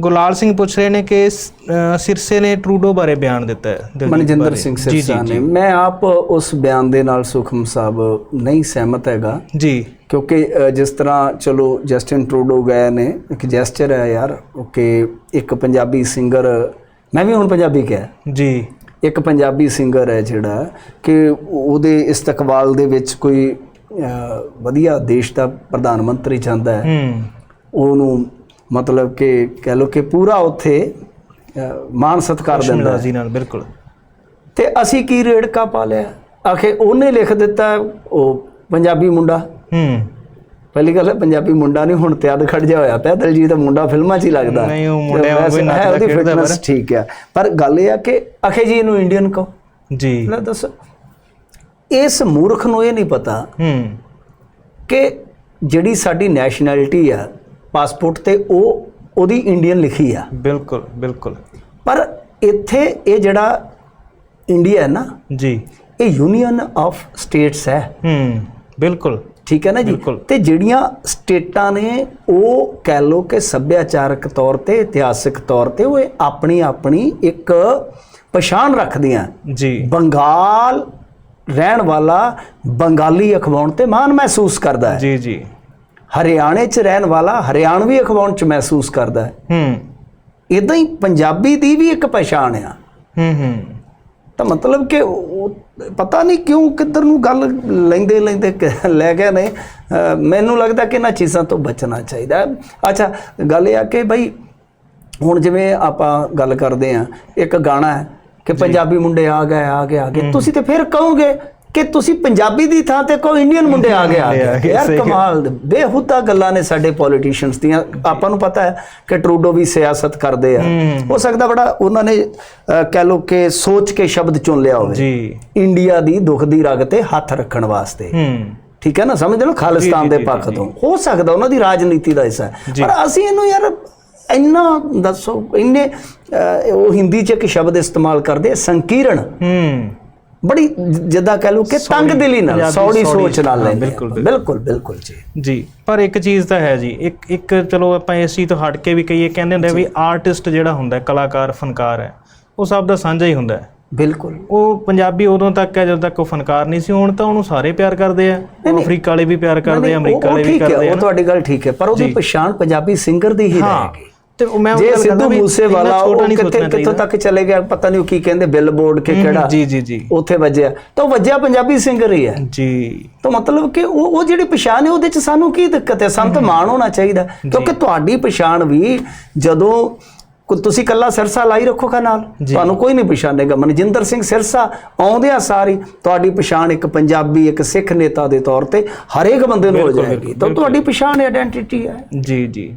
ਗੁਲਾਲ ਸਿੰਘ ਪੁੱਛ ਰਹੇ ਨੇ ਕਿ ਸਿਰਸੇ ਨੇ ਟਰੂਡੋ ਬਾਰੇ ਬਿਆਨ ਦਿੱਤਾ ਹੈ ਮਨਜਿੰਦਰ। ਸਿੰਘ ਸਿਰਸਾ। ਨੇ। ਮੈਂ ਆਪ ਉਸ ਬਿਆਨ ਦੇ ਨਾਲ ਸੁਖਮ ਸਾਹਿਬ ਨਹੀਂ ਸਹਿਮਤ ਹੈਗਾ। ਜੀ। ਕਿਉਂਕਿ ਜਿਸ ਤਰ੍ਹਾਂ ਚਲੋ ਜਸਟਿਨ ਟਰੂਡੋ ਗਏ ਨੇ ਇੱਕ ਜੈਸਚਰ ਹੈ ਯਾਰ ਕਿ ਇੱਕ ਪੰਜਾਬੀ ਸਿੰਗਰ ਮੈਂ ਵੀ ਹੁਣ ਪੰਜਾਬੀ ਕਿਹਾ ਜੀ। ਇੱਕ ਪੰਜਾਬੀ ਸਿੰਗਰ ਹੈ ਜਿਹੜਾ ਕਿ ਉਹਦੇ ਇਸਤਕਬਾਲ ਦੇ ਵਿੱਚ ਕੋਈ ਵਧੀਆ ਦੇਸ਼ ਦਾ ਪ੍ਰਧਾਨ ਮੰਤਰੀ ਹੈ। ਹੂੰ। ਉਹਨੂੰ ਮਤਲਬ ਕਿ ਕਹਿ ਲੋ ਕਿ ਪੂਰਾ ਉੱਥੇ ਮਾਣ ਸਤਿਕਾਰ ਦਿੰਦਾ ਹੈ। ਰਾਜ਼ੀ ਨਾਲ ਬਿਲਕੁਲ। ਤੇ ਅਸੀਂ ਕੀ ਰੇੜਕਾ ਪਾ ਲਿਆ? ਆਖੇ ਉਹਨੇ ਲਿਖ ਦਿੱਤਾ ਉਹ ਪੰਜਾਬੀ ਮੁੰਡਾ। ਹੂੰ। ਪਹਿਲੀ ਗੱਲ ਹੈ ਪੰਜਾਬੀ ਮੁੰਡਾ ਨਹੀਂ ਹੁਣ ਤਿਆਦ ਖੜ ਜਾ ਹੋਇਆ ਪਿਆ। ਦਲਜੀਤ ਦਾ ਮੁੰਡਾ ਫਿਲਮਾਂ 'ਚ ਹੀ ਲੱਗਦਾ। ਨਹੀਂ, ਉਹ ਖੇਡਦਾ fitness ਠੀਕ ਹੈ ਪਰ ਗੱਲ ਇਹ ਆ ਕਿ ਆਖੇ ਜੀ ਇਹਨੂੰ ਇੰਡੀਅਨ ਕਹੋ। ਜੀ। ਲੈ ਦੱਸ। ਇਸ ਮੂਰਖ ਨੂੰ ਇਹ ਨਹੀਂ ਪਤਾ ਹੂੰ। ਕਿ ਜਿਹੜੀ ਸਾਡੀ ਨੈਸ਼ਨੈਲਿਟੀ ਆ ਪਾਸਪੋਰਟ ਤੇ ਉਹ ਉਹਦੀ ਇੰਡੀਅਨ ਲਿਖੀ ਆ। ਬਿਲਕੁਲ ਬਿਲਕੁਲ। ਪਰ ਇੱਥੇ ਇਹ ਜਿਹੜਾ ਇੰਡੀਆ ਹੈ ਨਾ ਜੀ। ਇਹ ਯੂਨੀਅਨ ਆਫ ਸਟੇਟਸ ਹੈ। ਹੂੰ ਬਿਲਕੁਲ। ਠੀਕ ਹੈ ਨਾ ਜੀ। ਤੇ ਜਿਹੜੀਆਂ ਸਟੇਟਾਂ ਨੇ ਉਹ ਕਹਿ ਲੋ ਕਿ ਸੱਭਿਆਚਾਰਕ ਤੌਰ ਤੇ ਇਤਿਹਾਸਕ ਤੌਰ ਤੇ ਉਹ ਆਪਣੀ ਆਪਣੀ ਇੱਕ ਪਛਾਣ ਰੱਖਦੀਆਂ। ਜੀ। ਬੰਗਾਲ ਰਹਿਣ ਵਾਲਾ ਬੰਗਾਲੀ ਅਖਵਾਉਣ ਤੇ ਮਾਣ ਮਹਿਸੂਸ ਕਰਦਾ ਹੈ। ਜੀ ਜੀ। ਹਰਿਆਣੇ 'ਚ ਰਹਿਣ ਵਾਲਾ ਹਰਿਆਣਵੀ ਅਖਵਾਉਣ 'ਚ ਮਹਿਸੂਸ ਕਰਦਾ ਹੈ। ਹੂੰ। ਇਦਾਂ ਹੀ ਪੰਜਾਬੀ ਦੀ ਵੀ ਇੱਕ ਪਛਾਣ ਆ। ਹੂੰ ਹੂੰ। ਤਾਂ ਮਤਲਬ ਕਿ ਪਤਾ ਨਹੀਂ ਕਿਉਂ ਕਿੱਧਰ ਨੂੰ ਗੱਲ ਲੈਂਦੇ ਲੈਂਦੇ ਲੈ ਗਏ ਨੇ। ਮੈਨੂੰ ਲੱਗਦਾ ਕਿ ਇਹਨਾਂ ਚੀਜ਼ਾਂ ਤੋਂ ਬਚਣਾ ਚਾਹੀਦਾ। ਅੱਛਾ ਗੱਲ ਇਹ ਆ ਕਿ ਬਈ ਹੁਣ ਜਿਵੇਂ ਆਪਾਂ ਗੱਲ ਕਰਦੇ ਆ ਇੱਕ ਗਾਣਾ ਹੈ ਕਿ ਪੰਜਾਬੀ ਮੁੰਡੇ ਆ ਗਏ ਆ ਗਏ ਆ ਗਏ। ਤੁਸੀਂ ਤੇ ਫਿਰ ਕਹੋਗੇ ਕਿ ਤੁਸੀਂ ਪੰਜਾਬੀ ਦੀ ਥਾਂ ਤੇ ਕੋਈ ਇੰਡੀਅਨ ਮੁੰਡੇ ਆ ਗਏ ਆ ਯਾਰ। ਕਮਾਲ ਬੇਹੂਦਾ ਗੱਲਾਂ ਨੇ ਸਾਡੇ ਪੋਲੀਟੀਸ਼ੀਅਨਸ ਦੀਆਂ। ਆਪਾਂ ਨੂੰ ਪਤਾ ਹੈ ਕਿ ਟਰੂਡੋ ਵੀ ਸਿਆਸਤ ਕਰਦੇ ਆ। ਹੂੰ। ਸਕਦਾ ਬੜਾ ਉਹਨਾਂ ਨੇ ਕਹਿ ਲੋ ਕਿ ਸੋਚ ਕੇ ਸ਼ਬਦ ਚੁਣ ਲਿਆ ਹੋਵੇ। ਜੀ। ਇੰਡੀਆ ਦੀ ਦੁੱਖ ਦੀ ਰਗ ਤੇ ਹੱਥ ਰੱਖਣ ਵਾਸਤੇ। ਹੂੰ। ਠੀਕ ਹੈ ਨਾ? ਸਮਝਦੇ ਹੋ ਖਾਲਿਸਤਾਨ ਦੇ ਪੱਖ ਤੋਂ। ਹੋ ਸਕਦਾ ਉਹਨਾਂ ਦੀ ਰਾਜਨੀਤੀ ਦਾ ਹਿੱਸਾ ਪਰ ਅਸੀਂ ਇਹਨੂੰ ਯਾਰ ਇੰਨਾ ਦੱਸੋ ਇੰਨੇ ਉਹ ਹਿੰਦੀ ਚ ਇੱਕ ਸ਼ਬਦ ਇਸਤੇਮਾਲ ਕਰਦੇ ਸੰਕੀਰਣ। ਹੂੰ। ਬੜੀ ਜਿੱਦਾਂ ਕਹਿ ਲਓ ਕਿ ਤੰਗ ਦਿਲੀ ਨਾਲ ਸੌੜੀ ਸੋਚ ਨਾਲ ਲੈਂਦੇ। ਬਿਲਕੁਲ, ਬਿਲਕੁਲ। ਜੀ। ਜੀ ਪਰ ਇੱਕ ਚੀਜ਼ ਤਾਂ ਹੈ ਜੀ ਇੱਕ ਇੱਕ ਚਲੋ ਆਪਾਂ ਇਸ ਚੀਜ਼ ਤੋਂ ਹਟ ਕੇ ਵੀ ਕਹੀਏ ਕਹਿੰਦੇ ਹੁੰਦੇ ਵੀ ਆਰਟਿਸਟ ਜਿਹੜਾ ਹੁੰਦਾ ਹੈ, ਕਲਾਕਾਰ ਫਨਕਾਰ ਹੈ ਉਹ ਸਭ ਦਾ ਸਾਂਝਾ ਹੀ ਹੁੰਦਾ ਹੈ। ਬਿਲਕੁਲ। ਉਹ ਪੰਜਾਬੀ ਉਦੋਂ ਤੱਕ ਹੈ ਜਦੋਂ ਤੱਕ ਉਹ ਫਨਕਾਰ ਨਹੀਂ ਸੀ ਹੁਣ ਤਾਂ ਉਹਨੂੰ ਸਾਰੇ ਪਿਆਰ ਕਰਦੇ ਆ। ਅਫਰੀਕਾ ਵਾਲੇ ਵੀ ਪਿਆਰ ਕਰਦੇ ਆ ਅਮਰੀਕਾ ਵਾਲੇ ਵੀ ਕਰਦੇ ਆ ਉਹ ਤੁਹਾਡੀ ਗੱਲ ਠੀਕ ਹੈ ਪਰ ਉਹਦੀ ਪਛਾਣ ਪੰਜਾਬੀ ਸਿੰਗਰ ਦੀ ਹਾਂ ਰਹੇਗੀ ਤੇ ਉਹ ਮੈਂ ਉਹ ਜੇ ਗੱਲ ਕਰਦਾ ਸਿੱਧੂ ਵੀ ਮੂਸੇ ਇੰਨਾ ਵਾਲਾ ਛੋਟਾ ਉਹ ਕਿੱਥੇ ਕਿੱਥੋਂ ਤੱਕ ਚਲੇ ਗਿਆ ਪਤਾ ਨਹੀਂ ਉਹ ਕੀ ਕਹਿੰਦੇ ਬਿੱਲ ਬੋਰਡ ਕੇ ਕਿਹੜਾ ਜੀ ਜੀ ਜੀ। ਉੱਥੇ ਵੱਜਿਆ। ਤਾਂ ਵੱਜਿਆ ਪੰਜਾਬੀ ਸਿੰਗਰ ਹੀ ਹੈ। ਜੀ। ਤਾਂ ਮਤਲਬ ਕਿ ਉਹ ਉਹ ਜਿਹੜੀ ਪਛਾਣ ਹੈ ਉਹਦੇ ਚ ਸਾਨੂੰ ਕੀ ਦਿੱਕਤ ਹੈ? ਸਾਨੂੰ ਤਾਂ ਮਾਣ ਹੋਣਾ ਚਾਹੀਦਾ। ਕਿਉਂਕਿ ਤੁਹਾਡੀ ਪਛਾਣ ਵੀ ਜਦੋਂ ਕੋ ਤੁਸੀਂ ਕੱਲਾ ਸਿਰਸਾ ਲਾਈ ਰੱਖੋਗਾ ਨਾਲ ਤੁਹਾਨੂੰ ਕੋਈ ਨਹੀਂ ਪਛਾਣੇਗਾ। ਮਨਜਿੰਦਰ ਸਿੰਘ ਸਿਰਸਾ ਆਉਂਦਿਆਂ ਸਾਰੀ ਤੁਹਾਡੀ ਪਛਾਣ ਇੱਕ ਪੰਜਾਬੀ ਇੱਕ ਸਿੱਖ ਨੇਤਾ ਦੇ ਤੌਰ ਤੇ ਹਰੇਕ ਬੰਦੇ ਨੂੰ ਹੋ ਜਾਏਗੀ। ਤਾਂ ਤੁਹਾਡੀ ਪਛਾਣ ਆਇਡੈਂਟੀਟੀ ਹੈ। ਜੀ ਜੀ।